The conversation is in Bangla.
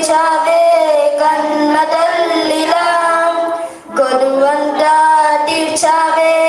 كتابي كنة الليلام قد وانت تتابي